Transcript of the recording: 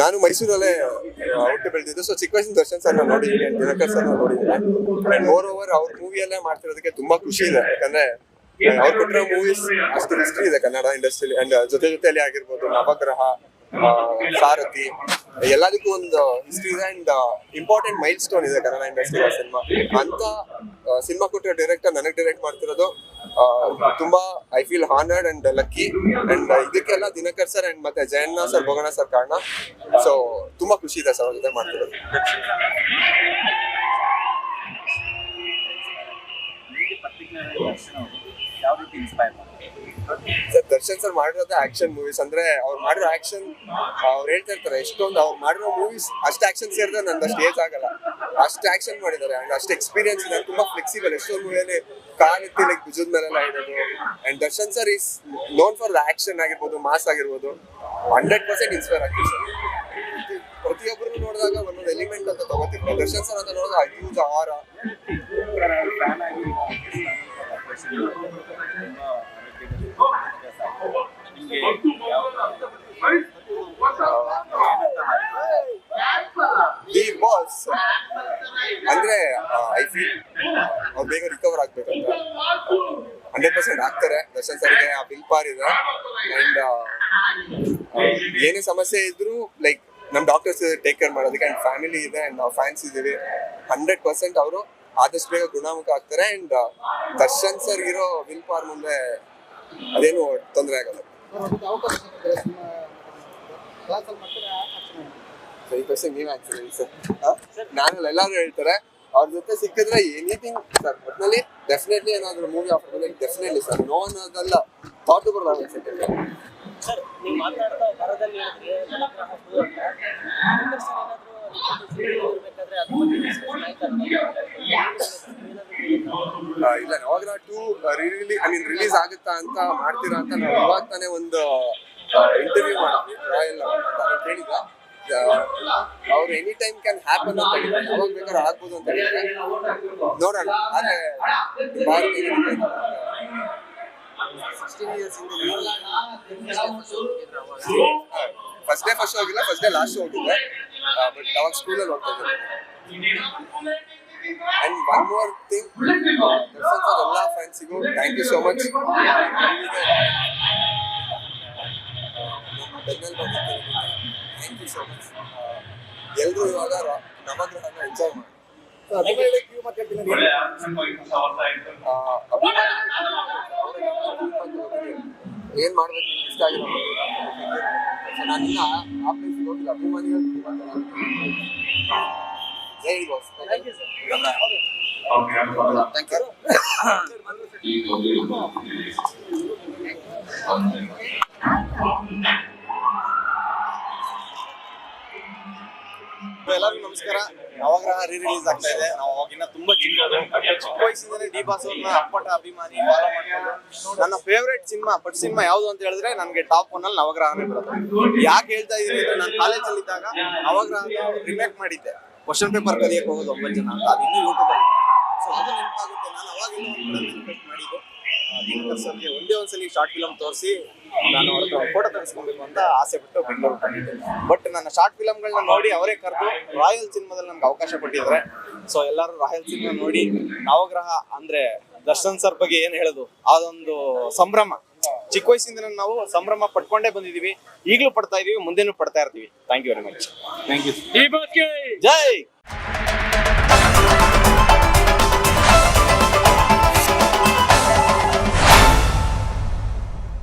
ನಾನು ಮೈಸೂರಲ್ಲೇ ಔಟ್ ಬೆಳೆದಿದ್ದು ಸೊ ಚಿಕ್ಕ ವಯಸ್ಸಿನ ದರ್ಶನ್ ಸರ್ ನೋಡಿದ್ದೀನಿ ದಿನಕರ್ ಸರ್ ನೋಡಿದ್ದೀನಿ. ಅಂಡ್ ಮೋರ್ ಓವರ್ ಅವ್ರ ಮೂವಿಯಲ್ಲೇ ಮಾಡ್ತಿರೋದಕ್ಕೆ ತುಂಬಾ ಖುಷಿ ಇದೆ. ಯಾಕಂದ್ರೆ, ಅವ್ರು ಕೊಟ್ಟಿರೋ ಮೂವೀಸ್ ಅಷ್ಟು ಹಿಸ್ಟ್ರಿ ಇದೆ ಕನ್ನಡ ಇಂಡಸ್ಟ್ರಿಲಿ ಅಂಡ್ ಜೊತೆ ಜೊತೆಯಲ್ಲಿ ಆಗಿರ್ಬೋದು ನವಗ್ರಹ ಸಾರಥಿ, ಎಲ್ಲದಕ್ಕೂ ಒಂದು history and important milestone ಇದೆ ಕನ್ನಡ ಇಂಡಸ್ಟ್ರಿ ಸಿನಿಮಾ ಅಂತ ಸಿನಿಮಾ ಕೊಟ್ಟಿರೋ ಡೈರೆಕ್ಟರ್ ನನಗೆ ಡೈರೆಕ್ಟ್ ಮಾಡ್ತಿರೋದು. ತುಂಬಾ I feel honoured and lucky and ಇದಕ್ಕೆಲ್ಲ ದಿನಕರ್ ಸರ್ ಅಂಡ್ ಮತ್ತೆ ಜಯಣ್ಣ ಸರ್ ಭೋಗಣ ಸರ್ ಕಾರಣ. ಸೊ ತುಂಬಾ ಖುಷಿ ಇದೆ ಸರ್ ಅವ್ರ ಮಾಡ್ತಿರೋದು. ಯಾವ ರೀತಿ ಇನ್ಸ್ಪೈರ್ ಸರ್, ದರ್ಶನ್ ಸರ್ ಮಾಡಿರೋದೇ ಆಕ್ಷನ್ ಮೂವೀಸ್ ಅಂದ್ರೆ ಅವ್ರು ಮಾಡಿರೋ ಆಕ್ಷನ್ ಅವ್ರು ಹೇಳ್ತಾ ಇರ್ತಾರೆ, ಎಷ್ಟೊಂದು ಅವ್ರು ಮಾಡಿರೋ ಮೂವೀಸ್ ಅಷ್ಟು ಆಕ್ಷನ್ ಸೇರಿದ್ರೆ ನಂದು ಅಷ್ಟು ಏಜ್ ಆಗಲ್ಲ. ಅಷ್ಟು ಆಕ್ಷನ್ ಮಾಡಿದ್ದಾರೆ ಅಂಡ್ ಅಷ್ಟು ಎಕ್ಸ್ಪೀರಿಯನ್ಸ್ ಇದೆ. ತುಂಬಾ ಫ್ಲೆಕ್ಸಿಬಲ್ ಎಷ್ಟೊಂದು ಮೂವಿಯಲ್ಲಿ ಕಾಲ್ ಎತ್ತಿ ಲೈಕ್ ಭುಜದ ಮೇಲೆಲ್ಲ ಇರೋದು. And Darshan sir is known for the action ಆಗಿರ್ಬೋದು ಮಾಸ್ ಆಗಿರ್ಬೋದು. ಹಂಡ್ರೆಡ್ ಪರ್ಸೆಂಟ್ ಇನ್ಸ್ಪೈರ್ ಆಗ್ತೀವಿ ಸರ್. ಪ್ರತಿಯೊಬ್ಬರು ನೋಡಿದಾಗ ಒಂದೊಂದು ಎಲಿಮೆಂಟ್ ಅಂತ ತಗೋತಿರ್ತಾರೆ ದರ್ಶನ್ ಸರ್ ಅಂತ ನೋಡಿದಾಗ ಹ್ಯೂಜ್ ಆರ ದಿ ಬಾಸ್ ಅಂದ್ರೆ ಐ ಫೀಲ್ ಅವ್ರು ಬೇಗ ರಿಕವರ್ ಆಗ್ಬೇಕಂತ ಹಂಡ್ರೆಡ್ ಪರ್ಸೆಂಟ್ ಆಗ್ತಾರೆ. ದರ್ಶನ್ ಸರ್ಗೆ ಆ ಬಿಲ್ ಪಾರ್ ಇದೆ. ಅಂಡ್ ಏನೇ ಸಮಸ್ಯೆ ಇದ್ರು ಲೈಕ್ ನಮ್ ಡಾಕ್ಟರ್ಸ್ ಟೇಕ್ ಕೇರ್ ಮಾಡೋದಕ್ಕೆ ಅಂಡ್ ಫ್ಯಾಮಿಲಿ ಇದೆ ಅಂಡ್ ನಾವು ಫ್ಯಾನ್ಸ್ ಇದ್ದೀವಿ. ಹಂಡ್ರೆಡ್ ಪರ್ಸೆಂಟ್ ಅವರು ಆದಷ್ಟು ಬೇಗ ಗುಣಮುಖ ಆಗ್ತಾರೆ. ಅಂಡ್ ದರ್ಶನ್ ಸರ್ ಇರೋ ವಿಲ್ ಪಾರ್ ಮುಂದೆ ಅದೇನು ತೊಂದರೆ ಆಗಲ್ಲ. ಸೊ ಈ ಕ್ವಶನ್ ನೀವೇ ಆನ್ಸರ್ ಹೇಳಿ ಸರ್ ನಾನು ಎಲ್ಲರೂ ಹೇಳ್ತಾರೆ. ಅವ್ರ ಜೊತೆ ಸಿಕ್ಕಿದ್ರೆ ಎನಿಥಿಂಗ್ ಸರ್ ಒಟ್ಟಿನಲ್ಲಿ ಡೆಫಿನೆಟ್ಲಿ ಏನಾದ್ರು ಮೂವಿ ಆಫರ್ ಬಂದ್ರೆ ಡೆಫಿನೆಟ್ಲಿ ಸರ್ ನೋ ಅನ್ನೋದಲ್ಲ. ಥಾಟ್ ಬರಲ್ಲ ಅನ್ಸುತ್ತೆ ಸರ್ ನೀವು ಮಾತಾಡ್ತಾ ಹೇಳಿದ್ರೆ ಇಲ್ಲ Navagraha two release I mean release ಆಗುತ್ತಾ ಅಂತ ಮಾಡ್ತೀರಾ ಅಂತ ನಾವು ಇವಾಗ ತಾನೇ ಒಂದು ಇಂಟರ್ವ್ಯೂ ಮಾಡಿದ್ವಿ ರಾಯಲ್ ಹೇಳಿದ ಅವ್ರು ಎನಿ ಟೈಮ್ ಕ್ಯಾನ್ ಹ್ಯಾಪನ್ ಅಂತ ಯಾವಾಗ ಬೇಕಾದ್ರೂ ಆಗ್ಬೋದು ಅಂತ ಹೇಳಿದ್ರೆ. ನೋಡೋಣ. ಆದ್ರೆ ಫಸ್ಟ್ ಡೇ ಫಸ್ಟ್ ಹೋಗಿಲ್ಲ ಫಸ್ಟ್ ಡೇ ಲಾಸ್ಟ್ ಹೋಗಿದ್ದೆ ಬಟ್ ಅವಾಗ ಸ್ಕೂಲಲ್ಲಿ ಹೋಗ್ತಾ ಇದ್ದೆ. ಅಂಡ್ ಒನ್ ಮೋರ್ ಥಿಂಗ್ ಎಲ್ಲ ಫ್ರೆಂಡ್ಸಿಗೂ thank you so much thank you so much ಎಲ್ಲರೂ ಇವಾಗ ನವಗ್ರಹನ ಎಂಜಾಯ್ ಮಾಡಿ. ಏನ್ ಮಾಡ್ಬೇಕು ನಿಮ್ಗೆ ಇಷ್ಟ ಆಗಿರೋ ನನ್ನ ಇನ್ನ ಆ ಪ್ಲೇಸ್ ಹೋಗಿಲ್ಲ ಅಭಿಮಾನಿಗಳು ಜೈ boss thank you thank you ಎಲ್ಲರಿಗೂ ನಮಸ್ಕಾರ. ನವಗ್ರಹ ರೀ ರಿಲೀಸ್ ಆಗ್ತಾ ಇದೆ. ನಾವು ಅವಾಗಿನ ತುಂಬಾ ಚಿಕ್ಕ ಚಿಕ್ಕ ವಯಸ್ಸಿಂದಲೇ ಡಿ ಬಾಸ್ ಅವ್ರನ್ನ ಅಪ್ಪಟ ಅಭಿಮಾನಿ ಫಾಲೋ ಮಾಡ್ಕೊಂಡು ನನ್ನ ಫೇವ್ರೆಟ್ ಸಿನಿಮಾ ಪಟ್ ಸಿನಿಮಾ ಯಾವುದು ಅಂತ ಹೇಳಿದ್ರೆ ನನಗೆ ಟಾಪ್ ಒನ್ ಅಲ್ಲಿ ನವಗ್ರಹನೇ ಬರುತ್ತೆ. ಯಾಕೆ ಹೇಳ್ತಾ ಇದೀನಿ ಅಂದ್ರೆ ನಾನು ಕಾಲೇಜಲ್ಲಿ ಇದ್ದಾಗ ನವಗ್ರಹ ರಿಮೇಕ್ ಮಾಡಿದ್ದೆ. ಕ್ವಶನ್ ಪೇಪರ್ ಕಲಿಯಕ್ಕೆ ಹೋಗೋದು ಒಂಬತ್ತು ಜನ ಅಂತ. ಅದು ಇನ್ನೂ ಯೂಟ್ಯೂಬ್ ಅಲ್ಲಿ ಸೊ ಅದು ನೆನಪಾಗುತ್ತೆ. ನಾನು ಅವಾಗಿಂದ ಮಾಡಿದ್ದು. ಒಂದೇ ಒಂದ್ಸಲಿ ಶಾರ್ಟ್ ಫಿಲಮ್ ತೋರಿಸಿ ನಾನು ಅವ್ರ ಫೋಟೋ ತೆಗೆಸ್ಕೊಬೇಕು ಅಂತ ಆಸೆ ಬಿಟ್ಟು ಬೆಂಗಳೂರು ಬಂದಿದ್ದೆ. ಬಟ್ ನನ್ನ ಶಾರ್ಟ್ ಫಿಲಮ್ಗಳನ್ನ ನೋಡಿ ಅವರೇ ಕರೆದು ರಾಯಲ್ ಸಿನಿಮಾದಲ್ಲಿ ನಮ್ಗೆ ಅವಕಾಶ ಕೊಟ್ಟಿದ್ದಾರೆ. ಸೊ ಎಲ್ಲರೂ ರಾಯಲ್ ಸಿನಿಮಾ ನೋಡಿ ನವಗ್ರಹ ಅಂದ್ರೆ ದರ್ಶನ್ ಸರ್ ಬಗ್ಗೆ ಏನ್ ಹೇಳೋದು? ಅದೊಂದು ಸಂಭ್ರಮ. ಚಿಕ್ಕ ವಯಸ್ಸಿಂದ ನಾವು ಸಂಭ್ರಮ ಪಡ್ಕೊಂಡೇ ಬಂದಿದೀವಿ ಈಗಲೂ ಪಡ್ತಾ ಇದೀವಿ ಮುಂದೆನೂ ಪಡ್ತಾ ಇರ್ತೀವಿ. Thank you very much thank you Jai